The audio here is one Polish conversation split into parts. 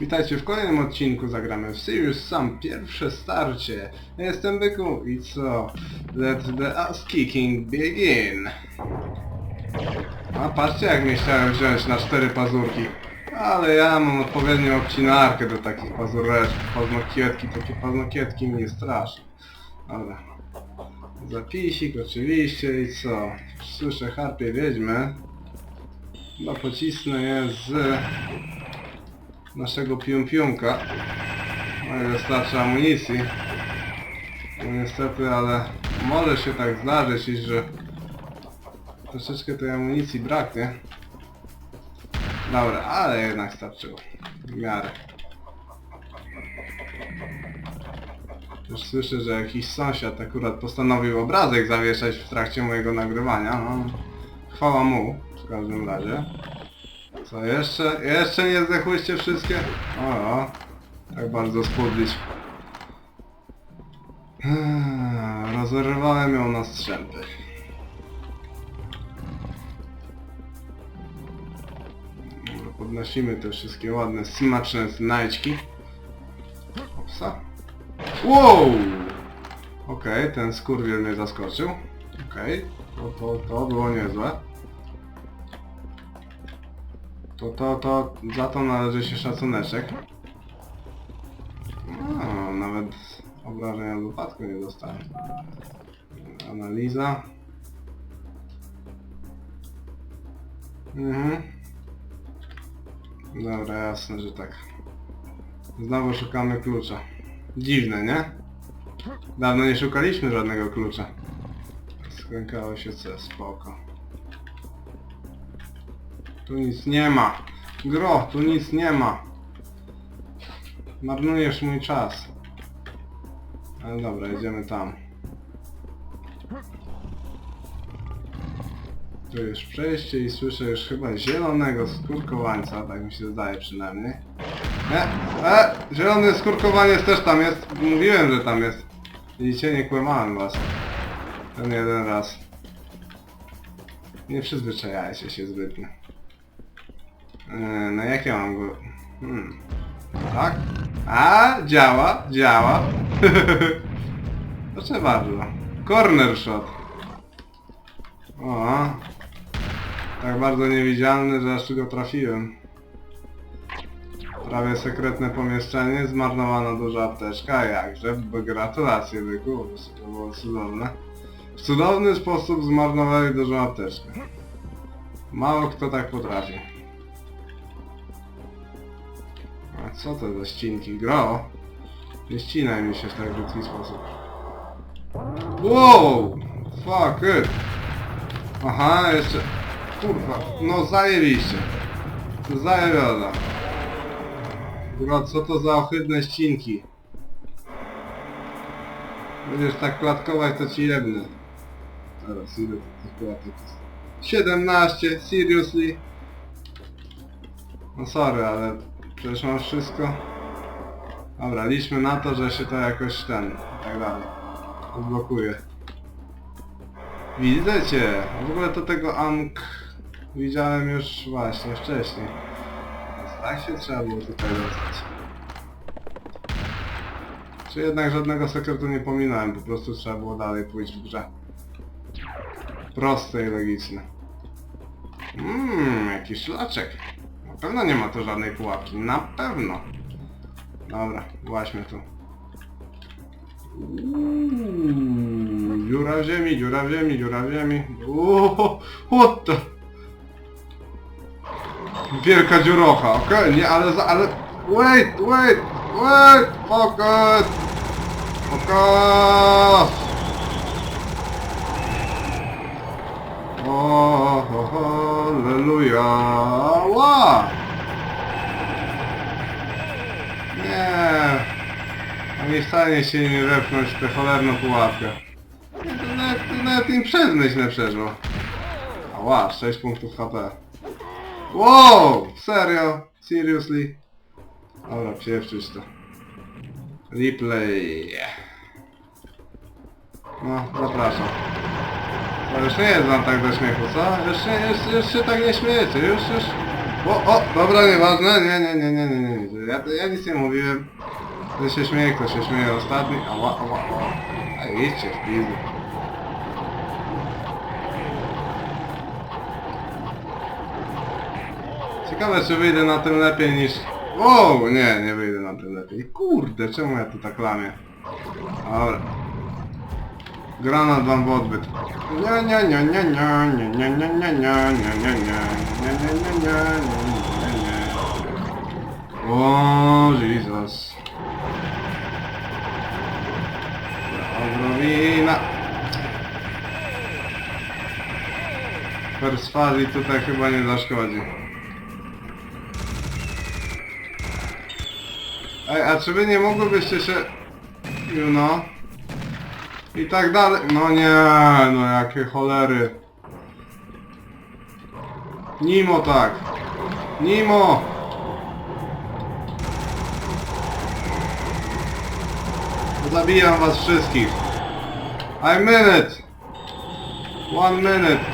Witajcie w kolejnym odcinku Zagramy w Serious Sam pierwsze starcie. Ja jestem Byku i co? Let the ass kicking begin. A patrzcie jak mnie chciałem wziąć na cztery pazurki. Ale ja mam odpowiednią obcinarkę do takich pazureczków. Paznokietki, takie paznokietki mnie straszą. Dobra. Zapisik oczywiście i co? Słyszę harpie wiedźmy. Chyba pocisnę je z naszego pium-piumka. No i wystarczy amunicji. No niestety, ale może się tak zdarzyć, że troszeczkę tej amunicji braknie. Dobra, ale jednak starczyło. W miarę. Już słyszę, że jakiś sąsiad akurat postanowił obrazek zawieszać w trakcie mojego nagrywania. No, chwała mu, w każdym razie. Co jeszcze? Jeszcze nie zdechłyście wszystkie? O, o tak bardzo spudlić. Eee, Rozerwałem ją na strzępy. Dobra, Podnosimy te wszystkie ładne, smaczne znajdźki. Opsa. Wow! Okej, ten skurwiel mnie zaskoczył. Okej, to, to, to było niezłe. To, to, to, za to należy się szacuneczek. No, nawet obrażenia z upadku nie dostałem. Analiza. Mhm. Dobra, jasne, że tak. Znowu szukamy klucza. Dziwne, nie? Dawno nie szukaliśmy żadnego klucza. Skrękało się C, spoko. Tu nic nie ma. Gro, tu nic nie ma. Marnujesz mój czas. Ale dobra, idziemy tam. Tu jest przejście i słyszę już chyba zielonego skórkowańca, tak mi się zdaje przynajmniej. E, e, zielony skórkowaniec też tam jest. Mówiłem, że tam jest. Widzicie, nie kłamałem was. Ten jeden raz. Nie przyzwyczajajcie się zbytnio. Yy, no jak ja mam go... Hmm. Tak? A, działa, działa. Proszę bardzo. Corner shot. O. Tak bardzo niewidzialny, że aż go trafiłem. Prawie sekretne pomieszczenie, zmarnowana duża apteczka, jakże, gratulacje byku, to było cudowne. W cudowny sposób zmarnowali dużą apteczkę. Mało kto tak potrafi. Co to za ścinki? Gro? Nie ścinaj mi się w tak brzydki sposób. Wow! Fuck it! Aha, jeszcze... Kurwa, no zajebiście. Zajebioda. Gro, co to za ohydne ścinki? Będziesz tak klatkować, to ci jebnę. Teraz ile to jest? 17, seriously? No sorry, ale przecież mam wszystko. Dobra, liczmy na to, że się to jakoś ten i tak dalej. Odblokuje. Widzę cię! W ogóle to tego Ank widziałem już właśnie wcześniej. Więc tak się trzeba było tutaj dostać. Czy jednak żadnego sekretu nie pominąłem, po prostu trzeba było dalej pójść w grze. Proste i logiczne. Mmm, jakiś szlaczek. Pewno nie ma tu żadnej pułapki. Na pewno. Dobra, właśnie tu. Uuu, dziura w ziemi, dziura w ziemi, dziura w ziemi. Uuu, what the... Wielka dziurocha, okej, nie, ale za, ale... Wait, wait, wait, focus! Focus! O, ho! Ła! Nie! Ani wcale się nie wepchnąć w tę cholerną pułapkę. Nie, to nawet, nawet im przez myśl nie przeszło. Ała, 6 punktów HP. Wow! Serio? Seriously? Dobra, pieprzyć to. Replay. No, zapraszam. To już nie jest wam tak do śmiechu, co? Już, już, już się tak nie śmiejecie, już, już... O, o, dobra, nieważne, nie, nie, nie, nie, nie, nie, nie. Ja, ja nic nie mówiłem. Kto się śmieje, kto się śmieje ostatni. Ała, ała, ała. A idźcie w pizdu. Ciekawe, czy wyjdę na tym lepiej niż... O, nie, nie wyjdę na tym lepiej. Kurde, czemu ja tu tak lamię? Dobra. Granat wam w odbyt. Nie, nie, nie, nie, nie, nie, nie, nie, nie, nie, nie, nie, nie, nie, nie, nie, nie, nie, nie. O, Jezus. Odrobina. Perswazji tutaj chyba nie zaszkodzi. Ej, a czy wy nie mogłybyście się... You know... I tak dalej... No nie, no jakie cholery. Nimo tak. Nimo! Zabijam was wszystkich. I minute! One minute!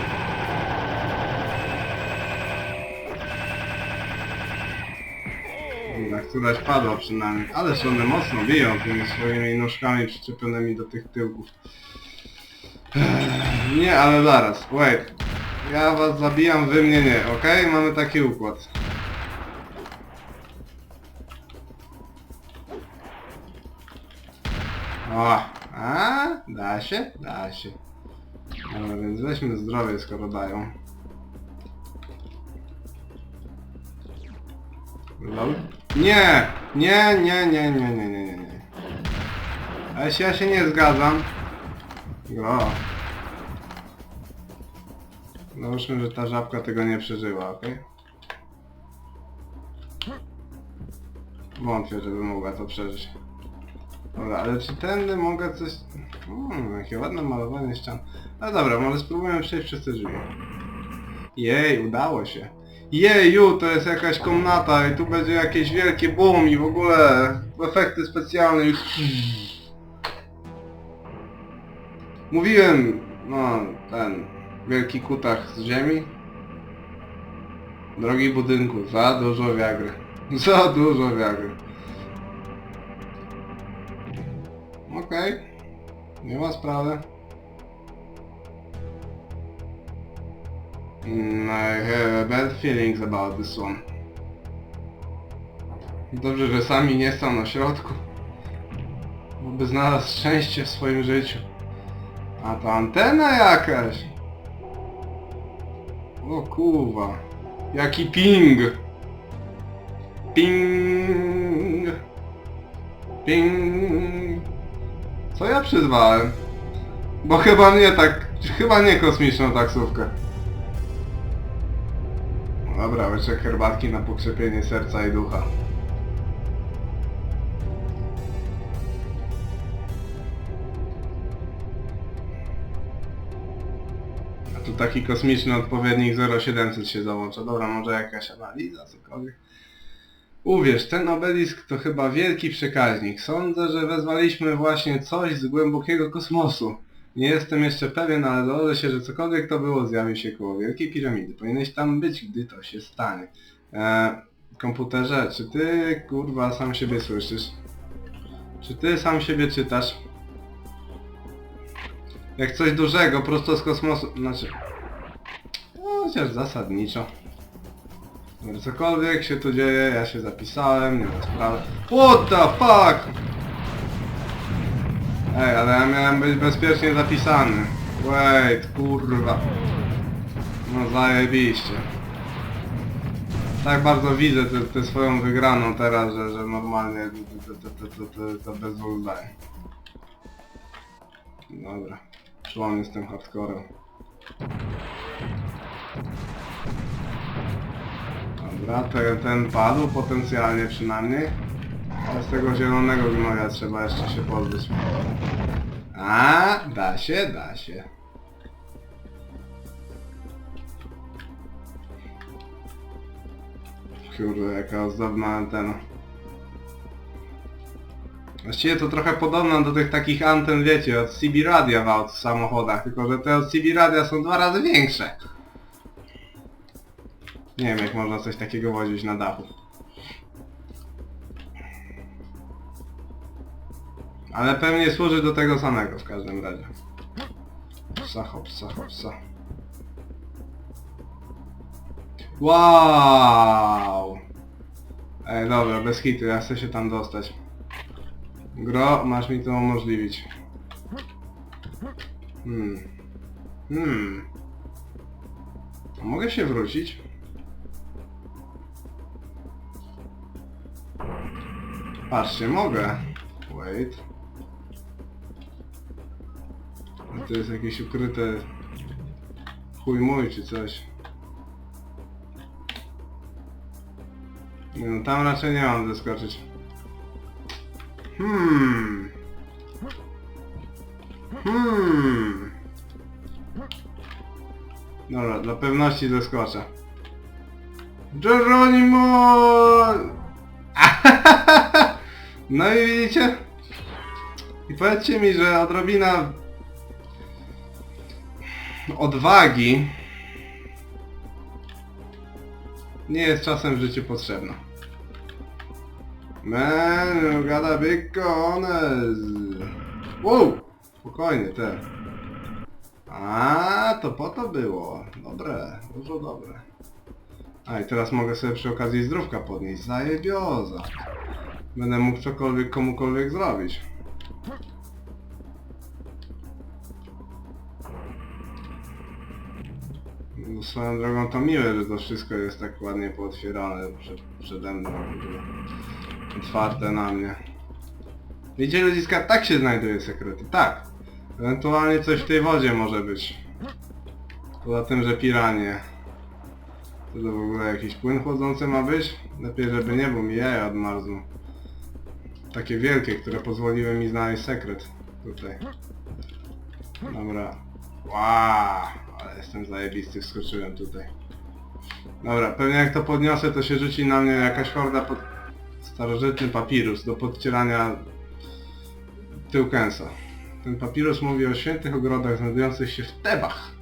Któraś padła przynajmniej. Ależ one mocno biją tymi swoimi nóżkami przyczepionymi do tych tyłków. Nie, ale zaraz. Wait. Ja was zabijam, wy mnie nie, okej? Mamy taki układ. O, a, da się, da się. Dobra, więc weźmy zdrowie, skoro dają. Lol. Nie! Nie, nie, nie, nie, nie, nie, nie, nie. A jeśli ja się nie zgadzam... Go. Załóżmy, że ta żabka tego nie przeżyła, okej? Wątpię, żeby mogła to przeżyć. Dobra, ale czy tędy mogę coś... Hmm, jakie ładne malowanie ścian. No dobra, może spróbujemy przejść przez te drzwi. Jej, udało się. Jeju, to jest jakaś komnata i tu będzie jakieś wielkie boom i w ogóle efekty specjalne już... Mówiłem, no, ten wielki kutach z ziemi. Drogi budynku, za dużo wiagry. Za dużo wiagry. Okej. Nie ma sprawy. Mm, I have bad feelings about this one. Dobrze, że sami nie są na środku. By znalazł szczęście w swoim życiu. A to antena jakaś. O kurwa. Jaki ping. Ping. Ping. Co ja przyzwałem? Bo chyba nie tak, chyba nie kosmiczną taksówkę. Dobra, łyczek herbatki na pokrzepienie serca i ducha. A tu taki kosmiczny odpowiednik 0700 się załącza. Dobra, może jakaś analiza, cokolwiek. Uwierz, ten obelisk to chyba wielki przekaźnik. Sądzę, że wezwaliśmy właśnie coś z głębokiego kosmosu. Nie jestem jeszcze pewien, ale założę się, że cokolwiek to było zjawi się koło Wielkiej Piramidy. Powinieneś tam być, gdy to się stanie. Eee, komputerze, czy ty kurwa sam siebie słyszysz? Czy ty sam siebie czytasz? Jak coś dużego, prosto z kosmosu, znaczy... No, chociaż zasadniczo. Cokolwiek się tu dzieje, ja się zapisałem, nie ma sprawy. What the fuck? Ej, ale ja miałem być bezpiecznie zapisany. Wait, kurwa. No zajebiście. Tak bardzo widzę tę swoją wygraną teraz, że, że normalnie to, to, to, to, to, to bez dwóch zdań. Dobra. Tym hardcorem. Dobra, ten, ten padł potencjalnie przynajmniej. Z tego zielonego gnoja trzeba jeszcze się pozbyć. A, da się, da się. Kurde, jaka ozdobna antena. Właściwie to trochę podobna do tych takich anten, wiecie, od CB radia w w samochodach, tylko że te od CB radia są dwa razy większe. Nie wiem jak można coś takiego wozić na dachu. Ale pewnie służy do tego samego w każdym razie. Psa, hopsa, hopsa. Wow! Ej, dobra, bez hitu, ja chcę się tam dostać. Gro, masz mi to umożliwić. Hmm. Hmm. A Mogę się wrócić? Patrzcie, mogę. Wait. To jest jakieś ukryte... Chuj mój czy coś. No, tam raczej nie mam zeskoczyć. Hmm. Hmm. Dobra, dla pewności zeskoczę. Geronimo! No i widzicie? I powiedzcie mi, że odrobina odwagi nie jest czasem w życiu potrzebna. Man, you got a big cojones. Wow! Spokojnie, te. A, to po to było. Dobre, dużo dobre. A i teraz mogę sobie przy okazji zdrówka podnieść. Zajebioza. Będę mógł cokolwiek komukolwiek zrobić. No, swoją drogą to miłe, że to wszystko jest tak ładnie pootwierane przed, przede mną. Otwarte na mnie. Widzicie ludziska, tak się znajduje sekrety, tak. Ewentualnie coś w tej wodzie może być. Poza tym, że piranie. To, to w ogóle jakiś płyn chłodzący ma być? Lepiej żeby nie, bo mi jaja odmarzną. Takie wielkie, które pozwoliły mi znaleźć sekret. Tutaj. Dobra. Wow, ale jestem zajebisty, wskoczyłem tutaj. Dobra, pewnie jak to podniosę, to się rzuci na mnie jakaś horda pod... Starożytny papirus do podcierania tyłkęsa. Ten papirus mówi o świętych ogrodach znajdujących się w Tebach.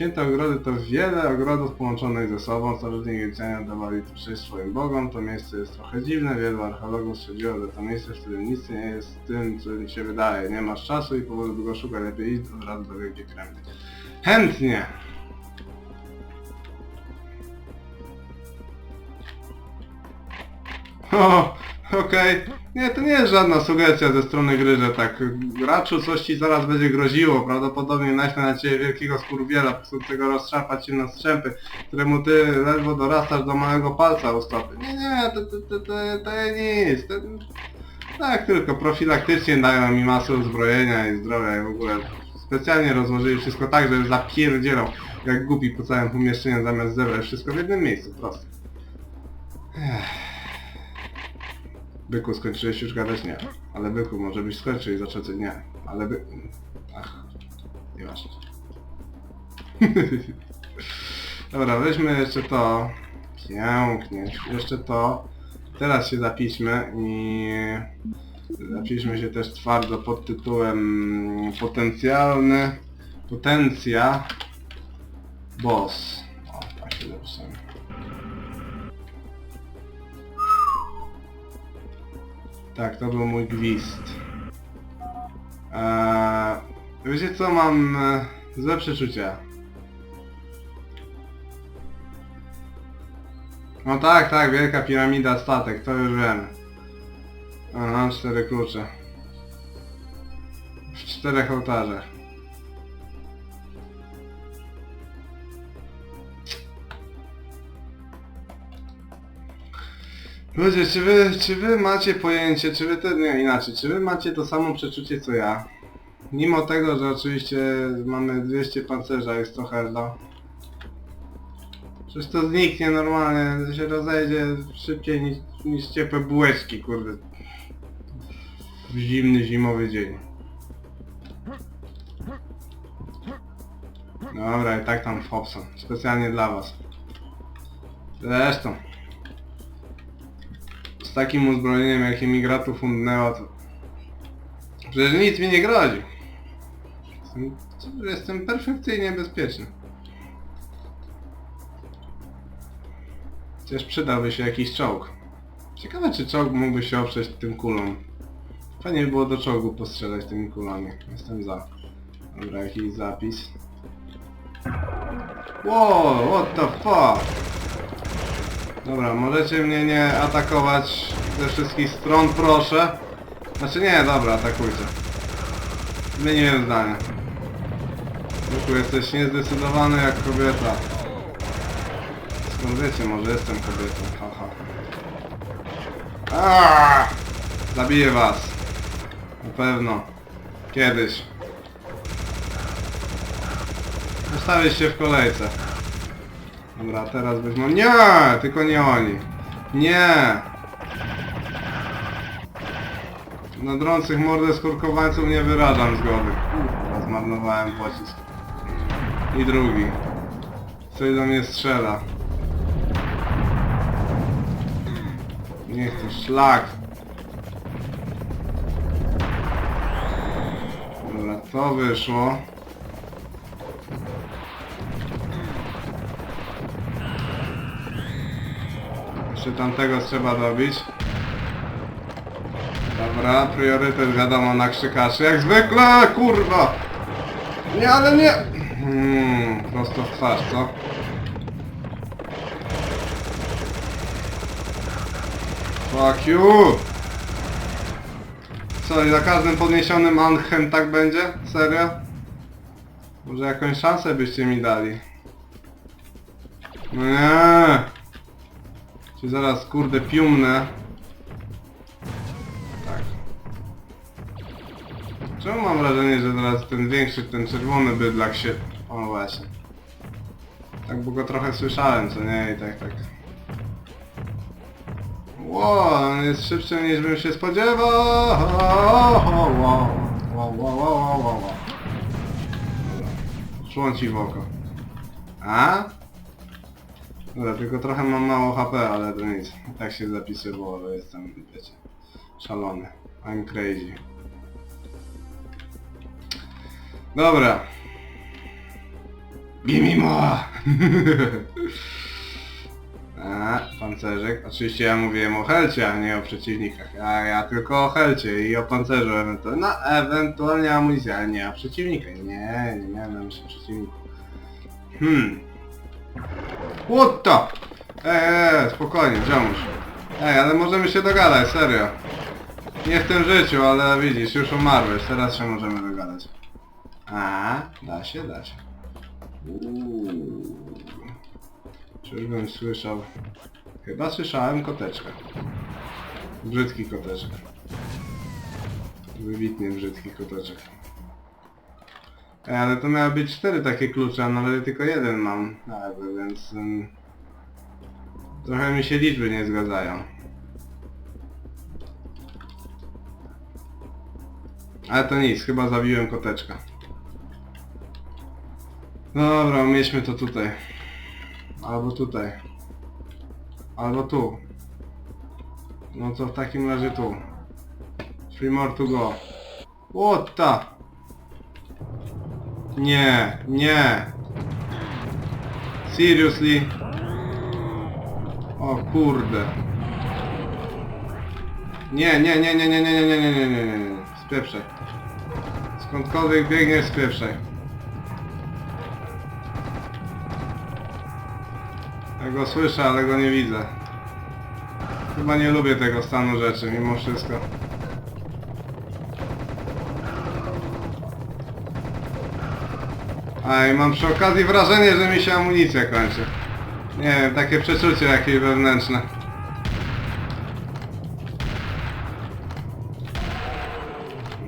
Święte ogrody to wiele ogrodów połączonych ze sobą. Starożytni Egipcjanie dawali to cześć swoim bogom. To miejsce jest trochę dziwne. Wielu archeologów stwierdziło, że to miejsce, w którym nic nie jest tym, co mi się wydaje. Nie masz czasu i powodu by go szukać. Lepiej iść od razu do Wielkiej Kremli. Chętnie! O, okej. Nie, to nie jest żadna sugestia ze strony gry, że tak graczu coś ci zaraz będzie groziło. Prawdopodobnie naśle na ciebie wielkiego skurwiela, chcącego rozszarpać cię na strzępy, któremu ty ledwo dorastasz do małego palca u stopy. Nie, nie, to, to, to, to, to nic. To, tak, tylko profilaktycznie dają mi masę uzbrojenia i zdrowia i w ogóle specjalnie rozłożyli wszystko tak, że zapierdzielał jak głupi po całym pomieszczeniu zamiast zebrać wszystko w jednym miejscu, proste. Byku, skończyłeś już gadać? Nie. Ale byku, może byś skończył i zaczął? Nie. Ale by... Ach, nieważne. Dobra, weźmy jeszcze to. Pięknie. Jeszcze to. Teraz się zapiszmy i... Zapiszmy się też twardo pod tytułem potencjalny... Potencja... Boss. O, tak się. Tak, to był mój gwizd. Eee, wiecie co, mam e, złe przeczucia. No tak, tak, wielka piramida, statek, to już wiem. A, mam cztery klucze. W czterech ołtarzach. Ludzie, czy wy, czy wy macie pojęcie, czy wy to, nie inaczej, czy wy macie to samo przeczucie co ja? Mimo tego, że oczywiście mamy 200 pancerza, jest to herda. Przecież to zniknie normalnie, się rozejdzie szybciej niż, niż ciepłe bułeczki, kurde. W zimny, zimowy dzień. Dobra, i tak tam w Hobson. Specjalnie dla was. Zresztą. Z takim uzbrojeniem, jakie mi gra tu fundnęła, to... Przecież nic mi nie grozi. Jestem, jestem perfekcyjnie bezpieczny. Chociaż przydałby się jakiś czołg. Ciekawe czy czołg mógłby się oprzeć tym kulom. Fajnie by było do czołgu postrzelać tymi kulami. Jestem za. Dobra, jakiś zapis. Wow, what the fuck? Dobra, możecie mnie nie atakować ze wszystkich stron, proszę. Znaczy nie, dobra, atakujcie. Zmieniłem zdanie. Luku, jesteś niezdecydowany jak kobieta. Skąd wiecie, może jestem kobietą, haha. Aaaa! Zabiję was. Na pewno. Kiedyś. Ustawię się w kolejce. Dobra, teraz weźmą... Nie! Tylko nie oni. Nie! Na drących mordę skurkowańców nie wyrażam zgody. Kurwa, zmarnowałem pocisk. I drugi. Coś do mnie strzela. Niech to szlak. Dobra, to wyszło. Jeszcze tamtego trzeba dobić. Dobra, priorytet wiadomo na krzykaczy. Jak zwykle, kurwa! Nie, ale nie! Hmm, prosto w twarz, co? Fuck you! Co, i za każdym podniesionym anchem tak będzie? Serio? Może jakąś szansę byście mi dali? No nie! Czy zaraz kurde piumnę? Tak. Czemu mam wrażenie, że teraz ten większy, ten czerwony bydlak się... O właśnie. Tak, bo go trochę słyszałem, co nie? I tak, tak. Ło, on jest szybszy niż bym się spodziewał. Wow, wow, wow, wow, wow, wow. Szło ci w oko. A? Dobra, tylko trochę mam mało HP, ale to nic. Tak się zapisywało, że jestem, wiecie, szalony. I'm crazy. Dobra. Gimme more! A, pancerzyk. Oczywiście ja mówiłem o helcie, a nie o przeciwnikach. A ja tylko o helcie i o pancerzu ewentualnie. No, ewentualnie amunicja, ale nie o przeciwnika. Nie, nie miałem na myśli przeciwnika. Hmm. What the? Eee, eee, spokojnie, ziomuś. Ej, ale możemy się dogadać, serio. Nie w tym życiu, ale widzisz, już umarłeś, teraz się możemy dogadać. A, da się, da się. Uuu. Czyżbym słyszał? Chyba słyszałem koteczka. Brzydki koteczek. Wybitnie brzydki koteczek. Ej, ale to miały być cztery takie klucze, a nawet tylko jeden mam. Jakby, więc... trochę mi się liczby nie zgadzają. Ale to nic, chyba zabiłem koteczka. Dobra, umieśćmy to tutaj. Albo tutaj. Albo tu. No to w takim razie tu. Three more to go. What the? Nie, nie. Seriously? O kurde. Nie, nie, nie, nie, nie, nie, nie, nie, nie, nie, nie, nie, nie. Spieprzaj. Skądkolwiek biegniesz, spieprzaj. Ja go słyszę, ale go nie widzę. Chyba nie lubię tego stanu rzeczy, mimo wszystko. A i mam przy okazji wrażenie, że mi się amunicja kończy. Nie wiem, takie przeczucie jakieś wewnętrzne.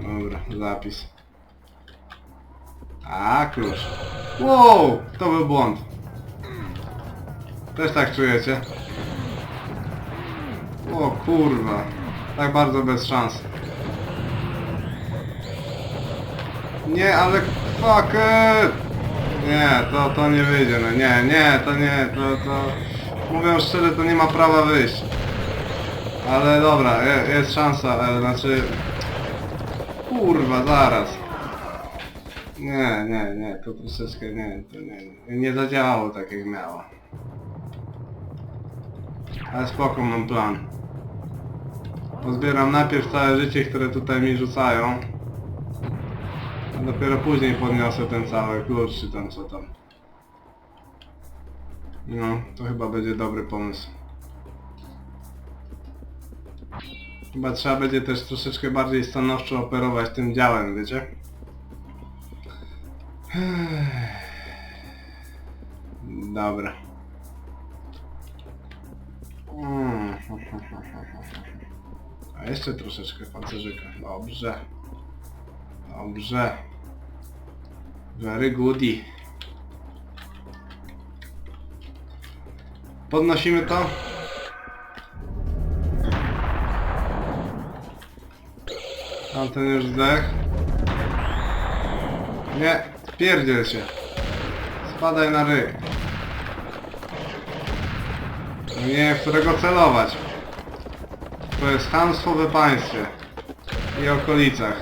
Dobra, zapis. A, klucz. Wow, to był błąd. Też tak czujecie? O kurwa. Tak bardzo bez szans. Nie, ale fuck it! Nie, to, to nie wyjdzie, no nie, nie, to nie, to, to... Mówiąc szczerze, to nie ma prawa wyjść. Ale dobra, je, jest szansa, e, znaczy... Kurwa, zaraz. Nie, nie, nie, to troszeczkę nie, to nie, nie zadziałało tak jak miało. Ale spoko, mam plan. Pozbieram najpierw całe życie, które tutaj mi rzucają. Dopiero później podniosę ten cały klucz, czy tam co tam. No, to chyba będzie dobry pomysł. Chyba trzeba będzie też troszeczkę bardziej stanowczo operować tym działem, wiecie? Dobra. A jeszcze troszeczkę pancerzyka. Dobrze. Dobrze. Very goody. Podnosimy to. Tamten już zdech. Nie, pierdziel się. Spadaj na ryj. Nie, w którego celować. To jest hamstwo we państwie. I okolicach.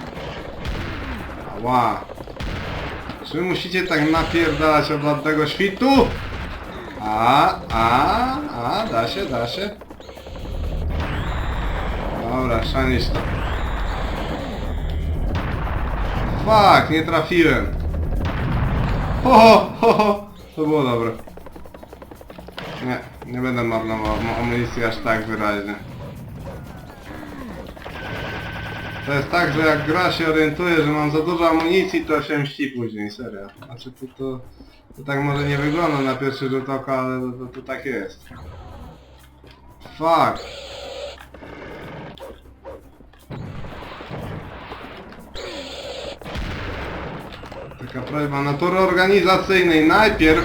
Ała. Czy musicie tak napierdalać od ładnego świtu? A, a, a, da się, da się. Dobra, szanić to. Fuck, nie trafiłem. Ho, ho, ho, ho. To było dobre. Nie, nie będę marnował am- amunicji aż tak wyraźnie. To jest tak, że jak gra się orientuje, że mam za dużo amunicji, to się mści później, serio. Znaczy to, to, to tak może nie wygląda na pierwszy rzut oka, ale to, to, to tak jest. Fuck. Taka prośba natury organizacyjnej. Najpierw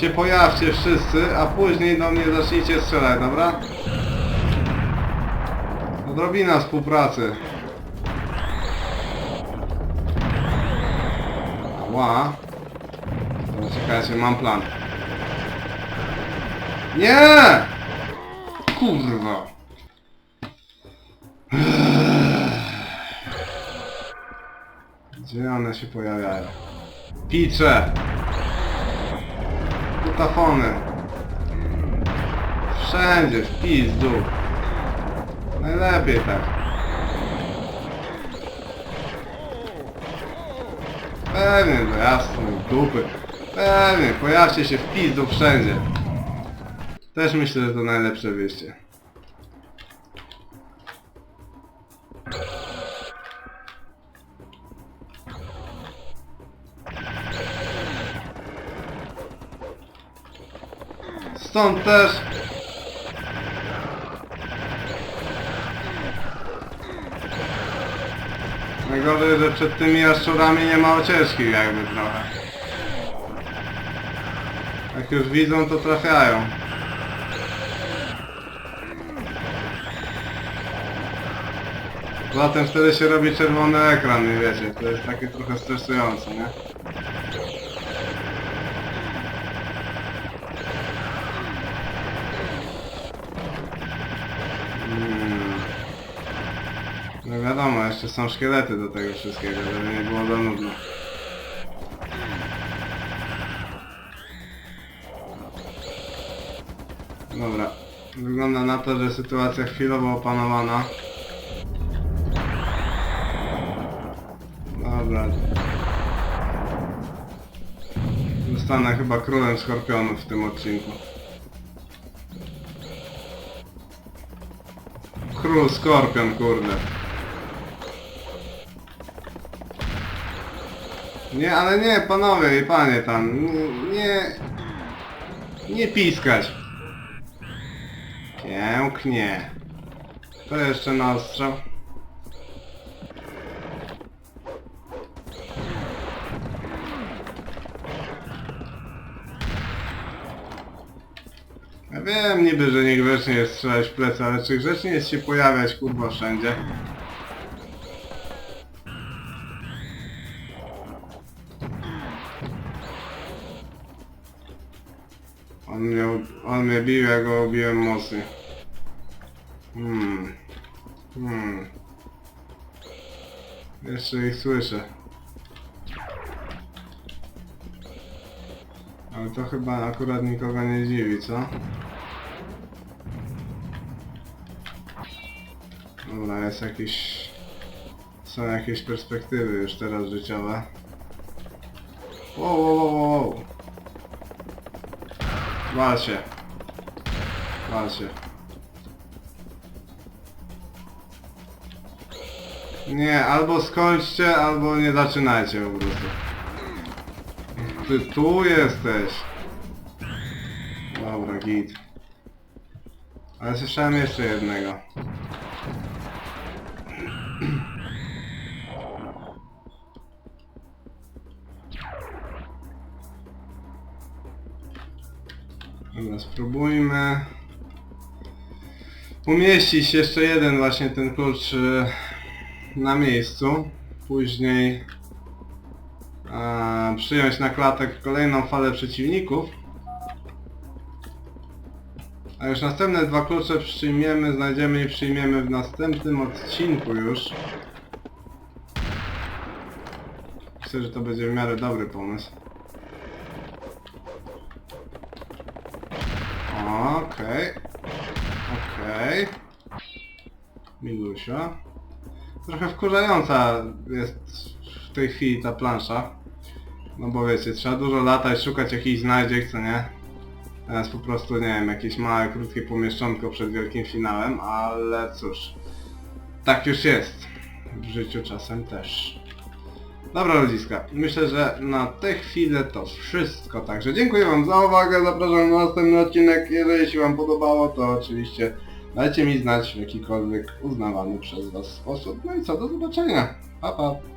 się pojawcie wszyscy, a później do mnie zacznijcie strzelać, dobra? Odrobina współpracy. Ła. Czekajcie, mam plan. Nie! Kurwa. Gdzie one się pojawiają? Picze! Kutafony! Wszędzie, w pizdu! Najlepiej tak. Pewnie, no jasne, dupy. Pewnie, pojawcie się w pizdu wszędzie. Też myślę, że to najlepsze wyjście. Stąd też Najgorzej, że przed tymi jaszczurami nie ma ucieczki jakby trochę. Jak już widzą, to trafiają. Zatem wtedy się robi czerwony ekran, nie wiecie, to jest takie trochę stresujące, nie? No wiadomo, jeszcze są szkielety do tego wszystkiego, żeby nie było za nudno. Dobra. Wygląda na to, że sytuacja chwilowo opanowana. Dobra. Zostanę chyba królem skorpionów w tym odcinku. Król skorpion, kurde. Nie, ale nie, panowie i panie tam, nie, nie, piskać. Pięknie. To jeszcze na ostrzał. Ja wiem niby, że niegrzecznie jest strzelać w plecy, ale czy grzecznie jest się pojawiać kurwa wszędzie? on mnie bił, ja go biłem mocniej. Hmm. Hmm. Jeszcze ich słyszę. Ale to chyba akurat nikogo nie dziwi, co? Dobra, jest jakiś... Są jakieś perspektywy już teraz życiowe. Wow, wow, wow, wow. Się. Nie, albo skończcie, albo nie zaczynajcie po prostu. Ty tu jesteś. Dobra, git. Ale słyszałem jeszcze jednego. Dobra, spróbujmy umieścić jeszcze jeden właśnie ten klucz y, na miejscu. Później e, przyjąć na klatek kolejną falę przeciwników. A już następne dwa klucze przyjmiemy, znajdziemy i przyjmiemy w następnym odcinku już. Myślę, że to będzie w miarę dobry pomysł. Okej. Okej. Milusia. Trochę wkurzająca jest w tej chwili ta plansza. No bo wiecie, trzeba dużo latać, szukać jakichś znajdziek, co nie? Teraz po prostu, nie wiem, jakieś małe, krótkie pomieszczonko przed wielkim finałem, ale cóż. Tak już jest. W życiu czasem też. Dobra ludziska, myślę, że na tę chwilę to wszystko, także dziękuję wam za uwagę, zapraszam na następny odcinek, jeżeli się wam podobało, to oczywiście dajcie mi znać w jakikolwiek uznawany przez was sposób, no i co, do zobaczenia, pa pa!